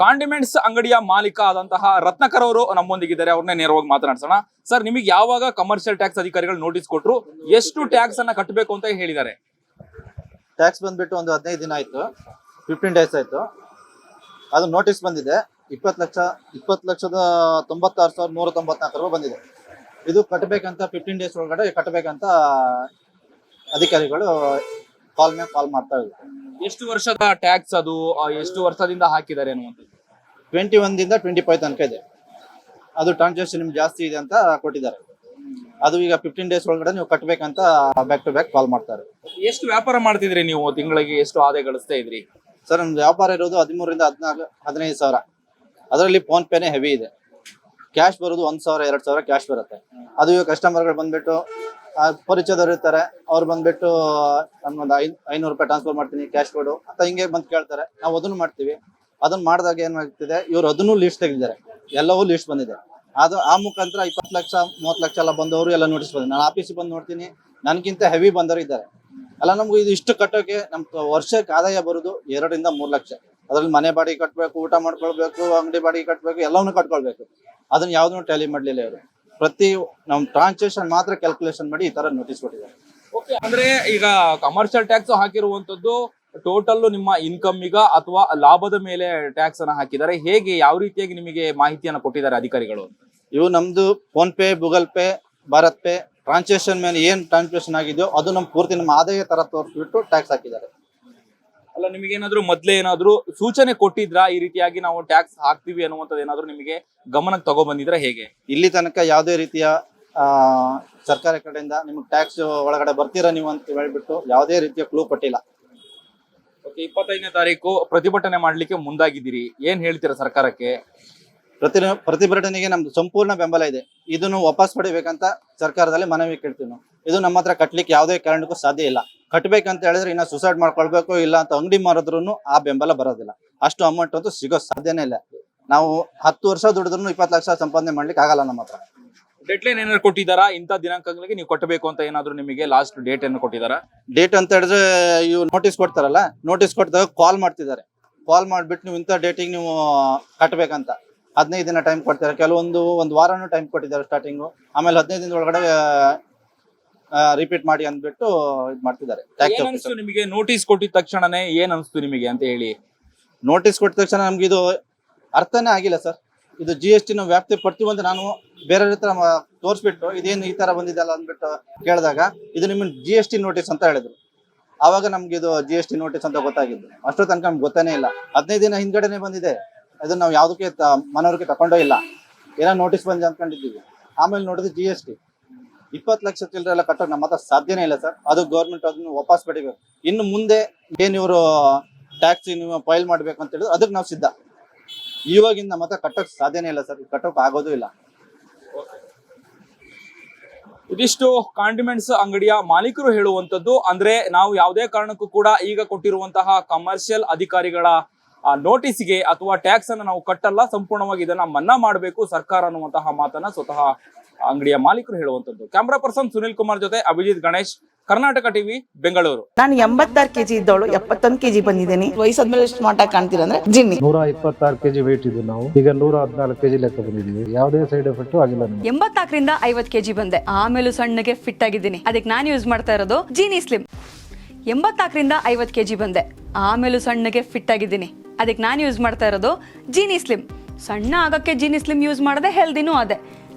Condiments ಅಂಗಡಿಯ ಮಾಲೀಕ ಆದಂತಹ ರತ್ನಕರ್ ಅವರು ನಮ್ಮೊಂದಿಗಿದ್ದಾರೆ. ಅವ್ರನ್ನೇ ನೇರವಾಗಿ ಮಾತನಾಡ್ಸೋಣ. ಸರ್, ನಿಮಗೆ ಯಾವಾಗ ಕಮರ್ಷಿಯಲ್ ಟ್ಯಾಕ್ಸ್ ಅಧಿಕಾರಿಗಳು ನೋಟಿಸ್ ಕೊಟ್ಟರು ಎಷ್ಟು ಟ್ಯಾಕ್ಸ್ ಅನ್ನ ಕಟ್ಟಬೇಕು ಅಂತ ಹೇಳಿದ್ದಾರೆ? ಟ್ಯಾಕ್ಸ್ ಬಂದ್ಬಿಟ್ಟು ಒಂದು ಹದಿನೈದು ದಿನ ಆಯ್ತು. ಫಿಫ್ಟೀನ್ ಡೇಸ್ ಆಯ್ತು. ಅದು ನೋಟಿಸ್ ಬಂದಿದೆ. ಇಪ್ಪತ್ತು ಲಕ್ಷ, ಇಪ್ಪತ್ತು ಲಕ್ಷದ ತೊಂಬತ್ತಾರು ಸಾವಿರದ ನೂರ ತೊಂಬತ್ನಾಲ್ಕು ರೂಪಾಯಿ ಬಂದಿದೆ. ಇದು ಕಟ್ಟಬೇಕಂತ ಫಿಫ್ಟೀನ್ ಡೇಸ್ ಒಳಗಡೆ ಕಟ್ಟಬೇಕಂತ ಅಧಿಕಾರಿಗಳು ಕಾಲ್ ಮೇಲೆ ಕಾಲ್ ಮಾಡ್ತಾ ಇದ್ದಾರೆ. ಎಷ್ಟು ವರ್ಷದ ಟ್ಯಾಕ್ಸ್ ಅದು? ಆ, ಎಷ್ಟು ವರ್ಷದಿಂದ ಹಾಕಿದ್ದಾರೆ ಅನ್ನುವಂಥದ್ದು? ಟ್ವೆಂಟಿ ಒಂದಿಂದ ಟ್ವೆಂಟಿ ಫೈವ್ ತನಕ ಇದೆ. ಅದು ಟ್ರಾನ್ಸಾಕ್ಷನ್ ನಿಮ್ಗೆ ಜಾಸ್ತಿ ಇದೆ ಅಂತ ಕೊಟ್ಟಿದ್ದಾರೆ. ಅದು ಈಗ ಫಿಫ್ಟೀನ್ ಡೇಸ್ ಒಳಗಡೆ ನೀವು ಕಟ್ಟಬೇಕಂತ ಬ್ಯಾಕ್ ಟು ಬ್ಯಾಕ್ ಕಾಲ್ ಮಾಡ್ತಾರೆ. ಎಷ್ಟು ವ್ಯಾಪಾರ ಮಾಡ್ತಿದ್ರಿ ನೀವು ತಿಂಗಳಿಗೆ? ಎಷ್ಟು ಆದಾಯ ಗಳಿಸ್ತಾ ಇದ್ರಿ? ಸರ್ ನಮ್ದು ವ್ಯಾಪಾರ ಇರೋದು ಹದಿಮೂರರಿಂದ ಹದಿನಾಲ್ಕು ಹದಿನೈದು ಸಾವಿರ. ಅದರಲ್ಲಿ ಫೋನ್ ಪೇನೇ ಹೆವಿ ಇದೆ. ಕ್ಯಾಶ್ ಬರೋದು ಒಂದ್ ಸಾವಿರ ಎರಡ್ ಸಾವಿರ ಕ್ಯಾಶ್ ಬರುತ್ತೆ. ಅದು ಈಗ ಕಸ್ಟಮರ್ಗಳು ಬಂದ್ಬಿಟ್ಟು ಆ, ಪರಿಚಯದವ್ರು ಇರ್ತಾರೆ. ಅವ್ರು ಬಂದ್ಬಿಟ್ಟು ಒಂದು ಐ ಐನೂರು ರೂಪಾಯಿ ಟ್ರಾನ್ಸ್ಫರ್ ಮಾಡ್ತೀನಿ ಕ್ಯಾಶ್ ಕೊಡು ಅಂತ ಹಿಂಗೆ ಬಂದು ಕೇಳ್ತಾರೆ. ನಾವು ಅದನ್ನು ಮಾಡ್ತೀವಿ. ಅದನ್ನ ಮಾಡಿದಾಗ ಏನಾಗ್ತಿದೆ ಇವ್ರು ಅದನ್ನು ಲೀಸ್ಟ್ ತೆಗೆದಿದ್ದಾರೆ. ಎಲ್ಲವೂ ಲೀಸ್ಟ್ ಬಂದಿದೆ. ಅದು ಆ ಮುಖಾಂತರ ಇಪ್ಪತ್ತು ಲಕ್ಷ ಮೂವತ್ತು ಲಕ್ಷ ಎಲ್ಲ ಬಂದವರು ಎಲ್ಲ ನೋಟಿಸ್ ಬಂದಿದೆ ನಾನು ಆಫೀಸಿಗೆ ಬಂದು ನೋಡ್ತೀನಿ. ನನಗಿಂತ ಹೆವಿ ಬಂದವರು ಇದ್ದಾರೆ. ಅಲ್ಲ ನಮ್ಗೆ ಇದು ಇಷ್ಟು ಕಟ್ಟೋಕೆ ನಮ್ ವರ್ಷಕ್ಕೆ ಆದಾಯ ಬರೋದು ಎರಡರಿಂದ ಮೂರು ಲಕ್ಷ. ಅದ್ರಲ್ಲಿ ಮನೆ ಬಾಡಿಗೆ ಕಟ್ಟಬೇಕು ಊಟ ಮಾಡ್ಕೊಳ್ಬೇಕು ಅಂಗಡಿ ಬಾಡಿಗೆ ಕಟ್ಟಬೇಕು ಎಲ್ಲವನ್ನೂ ಕಟ್ಕೊಳ್ಬೇಕು. ಅದನ್ನ ಯಾವ್ದನ್ನು ಟ್ಯಾಲಿ ಮಾಡ್ಲಿಲ್ಲ ಇವರು. ಪ್ರತಿ ನಮ್ ಟ್ರಾನ್ಸಾಕ್ಷನ್ ಮಾತ್ರ ಕ್ಯಾಲ್ಕುಲೇಷನ್ ಮಾಡಿ ಈ ತರ ನೋಟಿಸ್ ಕೊಟ್ಟಿದ್ದಾರೆ. ಓಕೆ ಅಂದ್ರೆ ಈಗ ಕಮರ್ಷಿಯಲ್ ಟ್ಯಾಕ್ಸ್ ಹಾಕಿರುವಂತದ್ದು ಟೋಟಲ್ ನಿಮ್ಮ ಇನ್ಕಮ್ ಈಗ ಅಥವಾ ಲಾಭದ ಮೇಲೆ ಟ್ಯಾಕ್ಸ್ ಅನ್ನ ಹಾಕಿದ್ದಾರೆ. ಹೇಗೆ ಯಾವ ರೀತಿಯಾಗಿ ನಿಮಗೆ ಮಾಹಿತಿಯನ್ನು ಕೊಟ್ಟಿದ್ದಾರೆ ಅಧಿಕಾರಿಗಳು? ಇವು ನಮ್ದು PhonePe Google pay BharatPe transaction ಮೇಲೆ ಏನ್ ಟ್ರಾನ್ಸಾಕ್ಷನ್ ಆಗಿದೆಯೋ ಅದು ನಮ್ ಪೂರ್ತಿ ನಮ್ಮ ಆದಾಯ ತರ ತೋರಿಸ್ಬಿಟ್ಟು ಟ್ಯಾಕ್ಸ್ ಹಾಕಿದ್ದಾರೆ. ಅಲ್ಲ ನಿಮಗೆ ಏನಾದ್ರು ಮೊದ್ಲೇ ಏನಾದ್ರು ಸೂಚನೆ ಕೊಟ್ಟಿದ್ರಾ? ಈ ರೀತಿಯಾಗಿ ನಾವು ಟ್ಯಾಕ್ಸ್ ಹಾಕ್ತಿವಿ ಅನ್ನುವಂಥದ್ದು ಏನಾದ್ರು ನಿಮಗೆ ಗಮನಕ್ಕೆ ತಗೊಬಂದಿದ್ರೆ ಹೇಗೆ? ಇಲ್ಲಿ ತನಕ ಯಾವುದೇ ರೀತಿಯ ಆ, ಸರ್ಕಾರ ಕಡೆಯಿಂದ ನಿಮ್ಗೆ ಟ್ಯಾಕ್ಸ್ ಒಳಗಡೆ ಬರ್ತೀರಾ ನೀವು ಅಂತ ಹೇಳ್ಬಿಟ್ಟು ಯಾವುದೇ ರೀತಿಯ ಕ್ಲೂ ಕೊಟ್ಟಿಲ್ಲ. ಓಕೆ ಇಪ್ಪತ್ತೈದನೇ ತಾರೀಕು ಪ್ರತಿಭಟನೆ ಮಾಡ್ಲಿಕ್ಕೆ ಮುಂದಾಗಿದ್ದೀರಿ. ಏನ್ ಹೇಳ್ತೀರಾ ಸರ್ಕಾರಕ್ಕೆ? ಪ್ರತಿ ಪ್ರತಿಭಟನೆಗೆ ನಮ್ದು ಸಂಪೂರ್ಣ ಬೆಂಬಲ ಇದೆ. ಇದನ್ನು ವಾಪಸ್ ಪಡಿಬೇಕಂತ ಸರ್ಕಾರದಲ್ಲಿ ಮನವಿ ಕೇಳ್ತೀವಿ ನಾವು. ಇದು ನಮ್ಮ ಹತ್ರ ಕಟ್ಲಿಕ್ಕೆ ಯಾವುದೇ ಕಾರಣಕ್ಕೂ ಸಾಧ್ಯ ಇಲ್ಲ. ಕಟ್ಬೇಕಂತ ಹೇಳಿದ್ರೆ ಇನ್ನ ಸುಸೈಡ್ ಮಾಡ್ಕೊಳ್ಬೇಕು ಇಲ್ಲ ಅಂತ ಅಂಗಡಿ ಮಾರಿದ್ರು ಆ ಬೆಂಬಲ ಬರೋದಿಲ್ಲ. ಅಷ್ಟು ಅಮೌಂಟ್ ಅಂತೂ ಸಿಗೋ ಸಾಧ್ಯನೇ ಇಲ್ಲ. ನಾವು ಹತ್ತು ವರ್ಷ ದುಡಿದ್ರು ಇಪ್ಪತ್ತು ಲಕ್ಷ ಸಂಪಾದನೆ ಮಾಡ್ಲಿಕ್ಕೆ ಆಗಲ್ಲ ನಮ್ಮ ಹತ್ರ. ಡೆಡ್ಲೈನ್ ಏನಾದ್ರು ಕೊಟ್ಟಿದ್ದಾರಾ? ಇಂಥ ದಿನಾಂಕಗಳಿಗೆ ನೀವು ಕೊಟ್ಟಬೇಕು ಅಂತ ಏನಾದ್ರು ನಿಮಗೆ ಲಾಸ್ಟ್ ಡೇಟ್ ಏನು ಕೊಟ್ಟಿದ್ದಾರಾ? ಡೇಟ್ ಅಂತ ಹೇಳಿದ್ರೆ ಇವ್ ನೋಟಿಸ್ ಕೊಡ್ತಾರಲ್ಲ ನೋಟಿಸ್ ಕೊಟ್ಟಿದಾಗ ಕಾಲ್ ಮಾಡ್ತಿದ್ದಾರೆ. ಕಾಲ್ ಮಾಡ್ಬಿಟ್ಟು ನೀವು ಇಂಥ ಡೇಟಿಗೆ ನೀವು ಕಟ್ಟಬೇಕಂತ ಹದಿನೈದು ದಿನ ಟೈಮ್ ಕೊಡ್ತಾರೆ. ಕೆಲವೊಂದು ಒಂದು ವಾರನೂ ಟೈಮ್ ಕೊಟ್ಟಿದ್ದಾರೆ ಸ್ಟಾರ್ಟಿಂಗು ಆಮೇಲೆ ಹದಿನೈದು ದಿನದ ಒಳಗಡೆ ರಿಪೀಟ್ ಮಾಡಿ ಅಂದ್ಬಿಟ್ಟು ಇದು ಮಾಡ್ತಿದ್ದಾರೆ. ಟ್ಯಾಕ್ಸ್ ಏನ್ ಅನ್ಸ್ತು ನಿಮಗೆ? ನೋಟಿಸ್ ಕೊಟ್ಟಿದ ತಕ್ಷಣನೇ ಏನ್ ಅನ್ಸ್ತು ನಿಮಗೆ ಅಂತ ಹೇಳಿ. ನೋಟಿಸ್ ಕೊಟ್ಟ ತಕ್ಷಣ ನಮ್ಗೆ ಇದು ಅರ್ಥನೇ ಆಗಿಲ್ಲ ಸರ್. ಇದು ಜಿ ಎಸ್ ಟಿ ವ್ಯಾಪ್ತಿ ಪಡ್ತೀವಿ ಅಂತ ನಾನು ಬೇರೆ ಹತ್ರ ತೋರಿಸ್ಬಿಟ್ಟು ಇದೇನು ಈ ತರ ಬಂದಿದೆಲ್ಲ ಅಂದ್ಬಿಟ್ಟು ಕೇಳಿದಾಗ ಇದು ನಿಮ್ಮ ಜಿ ಎಸ್ ಟಿ ನೋಟಿಸ್ ಅಂತ ಹೇಳಿದ್ರು. ಆವಾಗ ನಮ್ಗೆ ಇದು ಜಿ ಎಸ್ ಟಿ ನೋಟಿಸ್ ಅಂತ ಗೊತ್ತಾಗಿದ್ದು. ಅಷ್ಟೋ ತನಕ ನಮ್ಗೆ ಗೊತ್ತಾನೇ ಇಲ್ಲ. ಹದಿನೈದು ದಿನ ಹಿಂದ್ಗಡೆನೆ ಬಂದಿದೆ. ಅದನ್ನ ನಾವು ಯಾವುದಕ್ಕೆ ಮನವರಿಗೆ ತಕೊಂಡೋ ಇಲ್ಲ. ಏನೋ ನೋಟಿಸ್ ಬಂದಿದೆ ಅನ್ಕೊಂಡಿದ್ದೀವಿ ಆಮೇಲೆ ನೋಡಿದ್ರೆ ಜಿ ಎಸ್ ಟಿ ಇಪ್ಪತ್ತು ಲಕ್ಷ ಚಿಲ್ಲರೆ ಕಟ್ಟೋಕೆ ನಮ್ಮ ಹತ್ರ ಸಾಧ್ಯನೇ ಇಲ್ಲ ಸರ್. ಅದು ಗೌರ್ಮೆಂಟ್ ಅದನ್ನು ವಾಪಸ್ ಪಡಿಬೇಕು. ಇನ್ನು ಮುಂದೆ ಏನು ಇವರು ಟ್ಯಾಕ್ಸ್ ನೀವು ಫೈಲ್ ಮಾಡ್ಬೇಕು ಅಂತ ಹೇಳಿದ್ರು ಅದಕ್ಕೆ ನಾವು ಸಿದ್ಧ. ಇವಾಗಿಂದ ನಮ್ಮ ಹತ್ರ ಕಟ್ಟೋಕೆ ಸಾಧ್ಯನೇ ಇಲ್ಲ ಸರ್. ಕಟ್ಟೋಕೆ ಆಗೋದು ಇಲ್ಲ. ಇದಿಷ್ಟು ಕಾಂಡಿಮೆಂಟ್ಸ್ ಅಂಗಡಿಯ ಮಾಲೀಕರು ಹೇಳುವಂತದ್ದು ಅಂದ್ರೆ ನಾವು ಯಾವುದೇ ಕಾರಣಕ್ಕೂ ಕೂಡ ಈಗ ಕೊಟ್ಟಿರುವಂತಹ ಕಮರ್ಷಿಯಲ್ ಅಧಿಕಾರಿಗಳ ನೋಟಿಸ್ಗೆ ಅಥವಾ ಟ್ಯಾಕ್ಸ್ ಅನ್ನು ನಾವು ಕಟ್ಟಲ್ಲ. ಸಂಪೂರ್ಣವಾಗಿ ಇದನ್ನ ಮನ್ನಾ ಮಾಡಬೇಕು ಸರ್ಕಾರ ಅನ್ನುವಂತಹ ಮಾತನ್ನ ಸ್ವತಃ ಅಂಗಡಿಯ ಮಾಲೀಕರು ಹೇಳುವಂತದ್ದು ಕ್ಯಾಮ್ರಾ ಪರ್ಸನ್ ಸುನಿಲ್ ಕುಮಾರ್ ಜೊತೆ ಅಭಿಜಿತ್ ಗಣೇಶ್ ಕರ್ನಾಟಕ ಟಿವಿ ಬೆಂಗಳೂರು. ನಾನು ಎಂಬತ್ತಾರು ಕೆಜಿ ಇದ್ದವಳು ಎಪ್ಪತ್ತೊಂದು ಕೆಜಿ ಬಂದಿದ್ದೀನಿ. ವಯಸ್ಸಾದ್ಮೇಲೆ ಸ್ಮಾರ್ಟ್ ಆಗಿ ಕಾಣ್ತೀರಾ ಅಂದ್ರೆ ಜಿನ್ನಿ. ನೂರ ಇಪ್ಪತ್ತಾರು ಕೆಜಿ ವೇಟ್ ಇದ್ದು ನಾವು. ಈಗ ನೂರ ಹದಿನಾಲ್ಕು ಕೆಜಿ ಲೆಕ್ಕ ಬಂದಿದ್ದೀವಿ. ಯಾವುದೇ ಸೈಡ್ ಎಫೆಕ್ಟ್ ಆಗಿಲ್ಲ ನಮಗೆ. ಎಂಬತ್ನಾಲ್ಕರಿಂದ ಐವತ್ ಕೆಜಿ ಬಂದೆ. ಆಮೇಲೂ ಸಣ್ಣಗೆ ಫಿಟ್ ಆಗಿದ್ದೀನಿ. ಅದಕ್ಕೆ ನಾನು ಯೂಸ್ ಮಾಡ್ತಾ ಇರೋದು ಜೀನಿ ಸ್ಲಿಮ್ ಎಂಬತ್ನಾಲ್ಕರಿಂದ ಐವತ್ ಕೆಜಿ ಬಂದೆ. ಆಮೇಲೂ ಸಣ್ಣಗೆ ಫಿಟ್ ಆಗಿದ್ದೀನಿ. ಅದಕ್ಕೆ ನಾನು ಯೂಸ್ ಮಾಡ್ತಾ ಇರೋದು ಜೀನಿ ಸ್ಲಿಮ್ ಸಣ್ಣ ಆಗಕ್ಕೆ ಜೀನಿ ಸ್ಲಿಮ್ ಯೂಸ್ ಮಾಡದೆ ಹೆಲ್ದಿನೂ ಅದೇ.